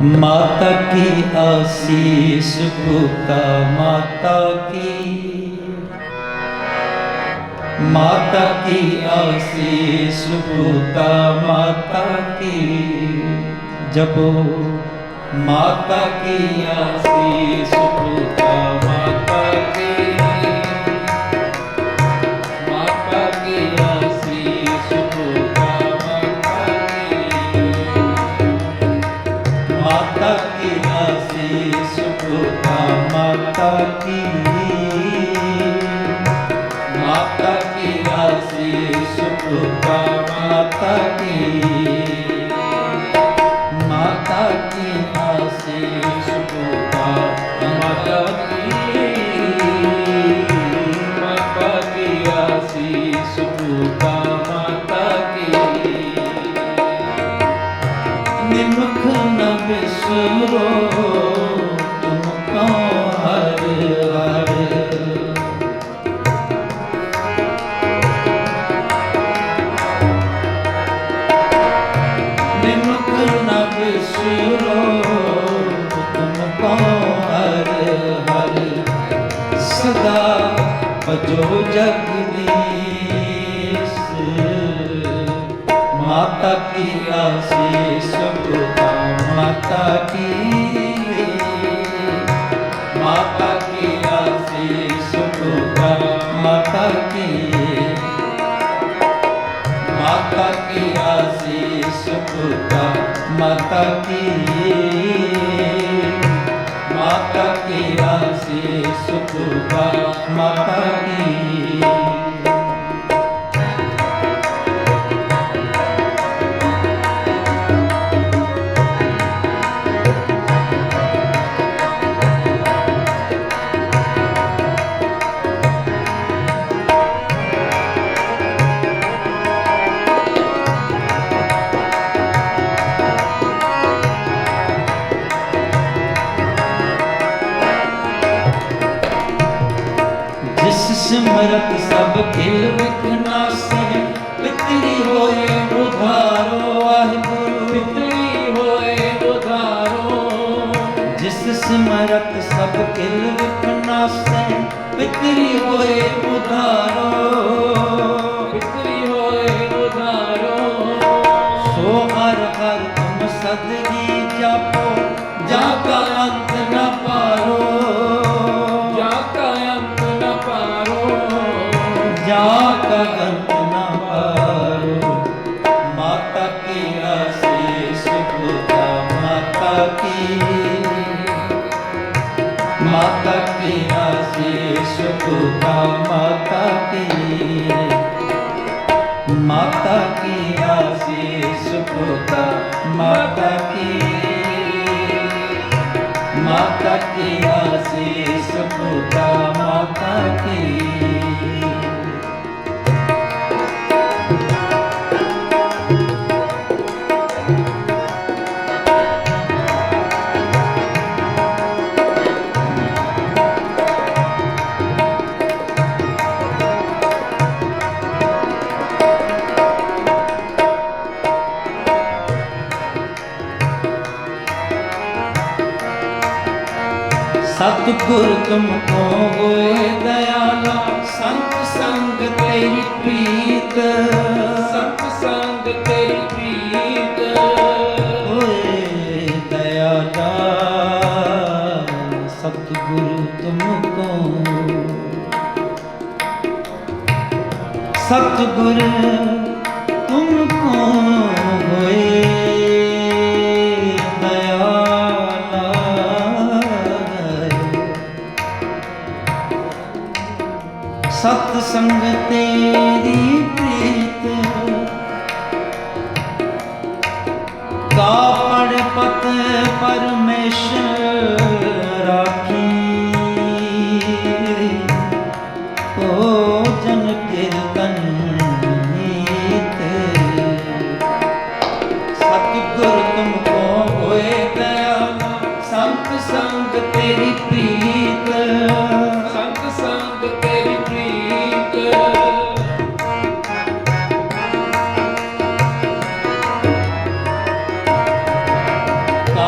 माता की आशीष पुता माता की माता की आशीष पुता माता की जबो माता की आशीष पुता आशीष पुता माता की माता की आशीष पुता माता की की आशीष पुता माता की माता की आशीष पुता माता की माता की आशीष पुता माता की माता की आशीष पुता माता की ਸਿਮਰਤ ਸਭ ਖਿਲ ਵਿਖਨਾਸੈ ਪਿਤਰੀ ਹੋਏ ਉਧਾਰੋ, ਵਾਹਿਗੁਰੂ। ਪਿਤਰੀ ਹੋਏ ਉਧਾਰੋ। ਜਿਸ ਸਿਮਰਤ ਸਭ ਖਿਲ ਵਿਖਨਾਸੈ ਪਿਤਰੀ ਹੋਏ ਉਧਾਰੋ। माता की आशीष उठा माता की माता की आशीष उठा माता की माता की आशीष उठा माता की ਗੁਰ ਤੁਮ ਕੋ ਹੋਏ ਦਇਆਲਾ ਸੰਤ ਸੰਗ ਤੇਰੀ ਪ੍ਰੀਤ। ਸੰਤ ਸੰਗ ਤੇਰੀ ਪ੍ਰੀਤ। ਹੋਏ ਦਇਆਲਾ ਸਤ ਗੁਰ ਤੁਮ ਕੋ। ਸਤ ਗੁਰ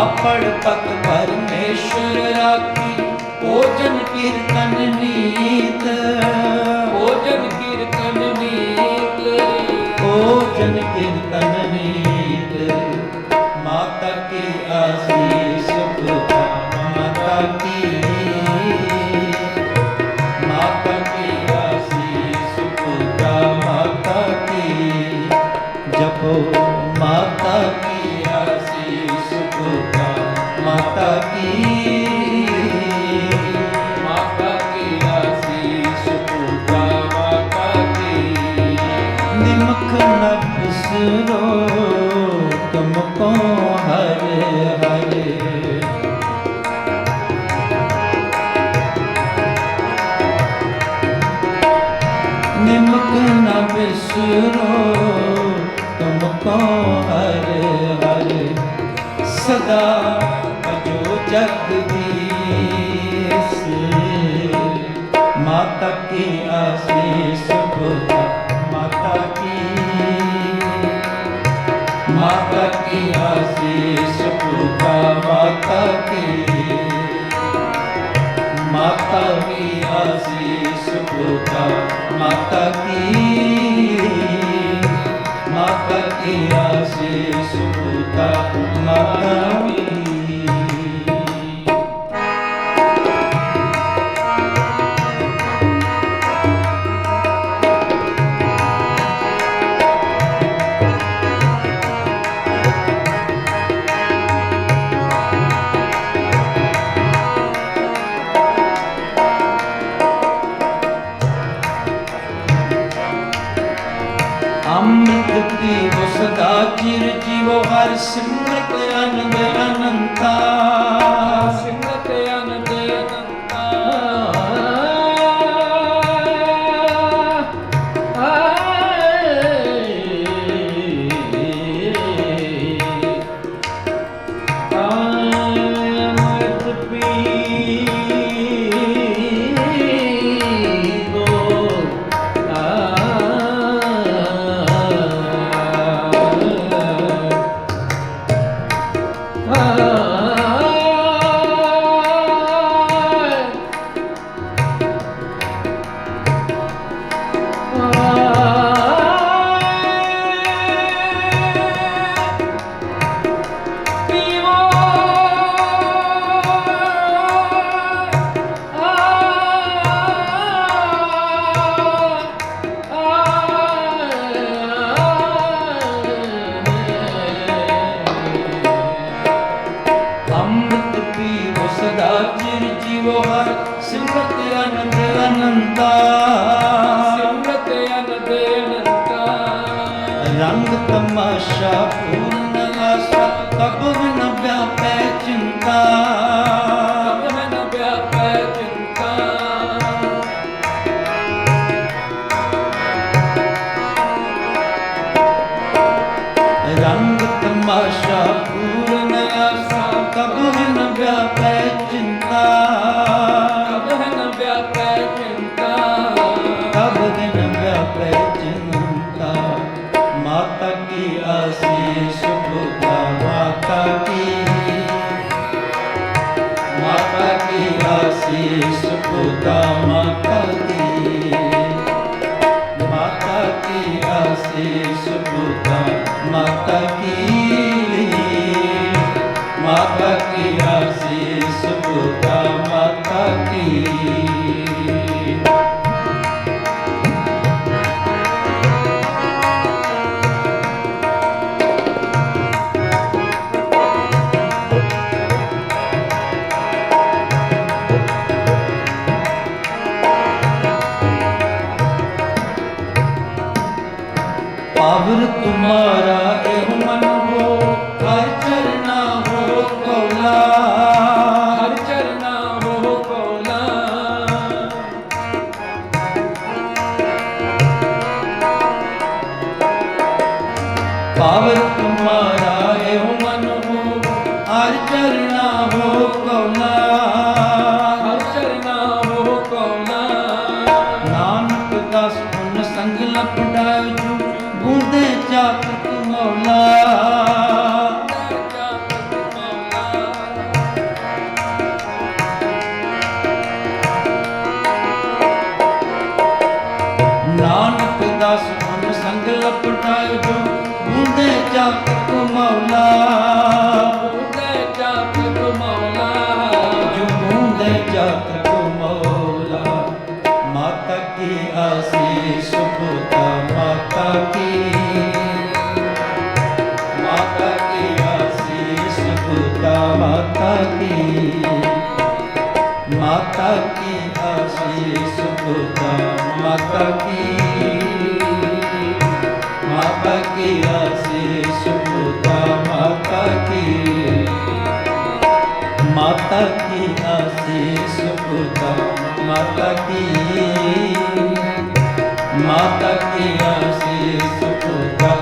ਆਪੜ ਪਤ ਪਰਮੇਸ਼ਰ ਰਾਖੀ। ਭੋਜਨ ਕੀਰਤਨ ਨੀਤ। ਭੋਜਨ ਕੀਰਤਨ ਨੀਤ। ਭੋਜਨ ਕੀਰਤਨ ਨੀਤ। ਅਸਰੋ ਤੁਮ ਕੋ ਹਰ ਹਰ ਸਦਾ ਅਜੋ ਜਗ ਦੀਸ। ਮਾਤਾ ਕੀ ਆਸੀਸ ਸੁਭਤਾ ਮਾਤਾ ਕੀ। ਮਾਤਾ ਕੀ ਆਸੀਸ ਸੁਭਤਾ ਮਾਤਾ ਕੀ। ਮਾਤਾ ਕੀ ਆਸੀਸ ਸੁਤਾ ਮਾਤਾ ਕੀ ਮਾਤਾ ਕੀ ਆਸ਼ੀਸ਼ ਸੁਤਾ ਮਾਤਾ ਕੀ ਜੀਵੋ ਹਰਿ ਸਿਮਰਤ ਅਨੰਦ ਅਨੰਤਾ। ਰੰਗ ਤਮਾਸ਼ਾ ਪੂਰਨ ਆਸਾ ਤਬ ਬਿਨ ਬਿਆਨ ਮਾਤਾ ਕੀ अमर तुम्हारा ਨਾਨਕ ਦਾਸ ਮਨ ਸੰਗ ਲਪਟਾਇ ਜੋ ਬੂੰਦੇ ਚਾਤਕ ਮੌਲਾ। ਬੂੰਦੇ ਚਾਪ ਮੌਲਾ। ਜੋ ਬੂੰਦੇ ਚਾਤਕ ਮੌਲਾ। ਮਾਤਾ ਕੀ ਆਸੀਸ ਪੁੱਤਾ ਮਾਤਾ ਕੀ। ਮਾਤਾ ਕੀ ਆਸੀਸ ਪੁੱਤਾ ਮਾਤਾ ਕੀ। ਮਾਤਾ ਕੀ ਮਾਤਾ ਕੀ। ਮਾਤਾ ਕੀ ਆਸੀਸ ਪੁੱਤਾ ਮਾਤਾ ਕੀ। ਮਾਤਾ ਕੀ ਆਸੀਸ ਪੁੱਤਾ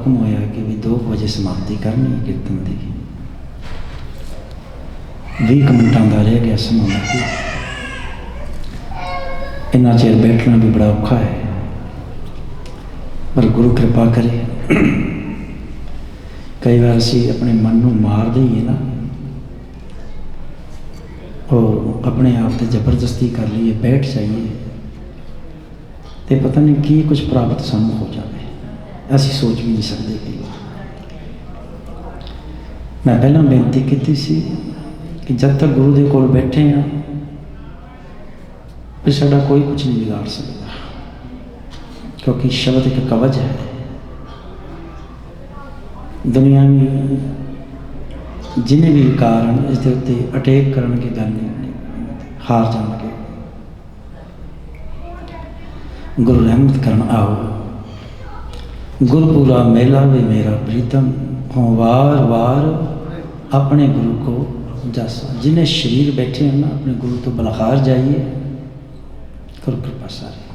ਹੁਕਮ ਹੋਇਆ ਕਿ ਵੀ 2 ਵਜੇ ਸਮਾਪਤੀ ਕਰਨੀ ਕੀਰਤਨ ਦੀ। 20 ਮਿੰਟਾਂ ਦਾ ਰਹਿ ਗਿਆ ਸਮਾਂ ਇੰਨਾ ਚਿਰ ਬੈਠਣਾ ਵੀ ਬੜਾ ਔਖਾ ਹੈ। ਪਰ ਗੁਰੂ ਕਿਰਪਾ ਕਰੇ। ਕਈ ਵਾਰ ਅਸੀਂ ਆਪਣੇ ਮਨ ਨੂੰ ਮਾਰ ਦਈਏ ਨਾ। ਔਰ ਆਪਣੇ ਆਪ ਤੇ ਜ਼ਬਰਦਸਤੀ ਕਰ ਲਈਏ, ਬੈਠ ਜਾਈਏ। ਤੇ ਪਤਾ ਨਹੀਂ ਕੀ ਕੁਝ ਪ੍ਰਾਪਤ ਸਾਨੂੰ ਹੋ ਜਾਵੇ। ਅਸੀਂ ਸੋਚ ਵੀ ਨਹੀਂ ਸਕਦੇ ਕਈ ਵਾਰ। ਮੈਂ ਪਹਿਲਾਂ ਬੇਨਤੀ ਕੀਤੀ ਸੀ ਕਿ ਜਦ ਤੱਕ ਗੁਰੂ ਦੇ ਕੋਲ ਬੈਠੇ ਆ ਵੀ ਸਾਡਾ ਕੋਈ ਕੁਝ ਨਹੀਂ ਵਿਗਾੜ ਸਕਦਾ। ਕਿਉਂਕਿ ਸ਼ਬਦ ਇੱਕ ਕਵਚ ਹੈ। ਦੁਨੀਆਵੀ ਜਿੰਨੇ ਵੀ ਕਾਰਨ ਹਨ, ਇਸ ਦੇ ਉੱਤੇ ਅਟੈਕ ਕਰਨਗੇ, ਗੱਲ ਨਹੀਂ ਹਾਰ ਜਾਣਗੇ। ਗੁਰੂ ਰਹਿਮਤ ਕਰਨ ਆਓ। ਗੁਰਪੂਰਾ ਮੇਲਾ ਵੀ ਮੇਰਾ ਪ੍ਰੀਤਮ ਹੋ ਵਾਰ ਵਾਰ ਆਪਣੇ ਗੁਰੂ ਕੋ ਜਸ ਜਿਨੇ ਸ਼ਰੀਰ ਬੈਠੇ ਹਨ ਨਾ ਆਪਣੇ ਗੁਰੂ ਤੋਂ ਬਲਖਾਰ ਜਾਈਏ ਕਰੋ ਕਿਰਪਾ ਸਾਰੇ